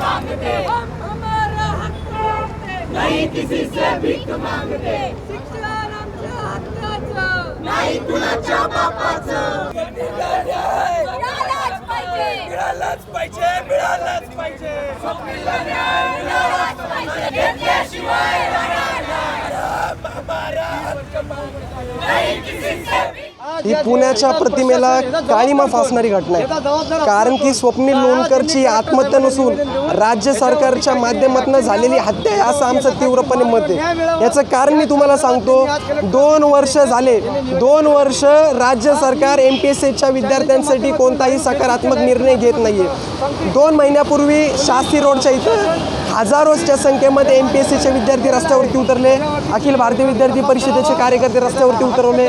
मांगते हम हमारा हक मांगते नहीं किसी से भीक मांगते शिक्षण आमच्या हक्काचं नाही कुणाच्या बापाचं मिळालाच पाहिजे. मिळालाच पाहिजे. मिळालाच पाहिजे मिळालाच पाहिजे. घेतल्याशिवाय नाही किसी से भीक ही पुण्याच्या प्रतिमेला काळीमा फासणारी घटना आहे. कारण की स्वप्नील लोणकरची आत्महत्या नसून राज्य सरकारच्या माध्यमातून झालेली हत्या आहे असं आमचं तीव्रपणे मत आहे. याचं कारण मी तुम्हाला सांगतो दोन वर्ष झाले दोन वर्ष राज्य सरकार एम पी एस सीच्या विद्यार्थ्यांसाठी कोणताही सकारात्मक निर्णय घेत नाही आहे दोन महिन्यापूर्वी शास्त्री रोडच्या इथं हजारोच्या संख्येमध्ये एम पी एस सीचे विद्यार्थी रस्त्यावरती उतरले अखिल भारतीय विद्यार्थी परिषदेचे कार्यकर्ते रस्त्यावरती उतरवले.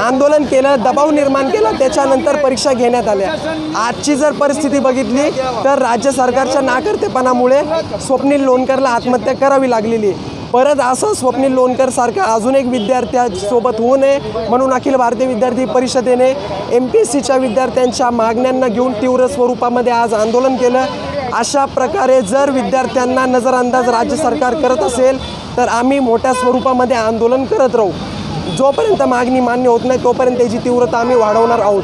आंदोलन केलं दबाव निर्माण केला त्याच्यानंतर परीक्षा घेण्यात आल्या. आजची जर परिस्थिती बघितली तर राज्य सरकारच्या नाकर्तेपणामुळे स्वप्नील लोणकरला आत्महत्या करावी लागलेली परत असं स्वप्नील लोणकरसारखा अजून एक विद्यार्थ्यासोबत होऊ नये म्हणून अखिल भारतीय विद्यार्थी परिषदेने एम पी एस सीच्या विद्यार्थ्यांच्या मागण्यांना घेऊन तीव्र स्वरूपामध्ये आज आंदोलन केलं. अशा प्रकारे जर विद्यार्थ्यांना नजरअंदाज राज्य सरकार करत असेल तर आम्ही मोठ्या स्वरूपामध्ये आंदोलन करत राहू. जोपर्यंत मागणी मान्य होत नाही तोपर्यंत त्याची तीव्रता आम्ही वाढवणार आहोत.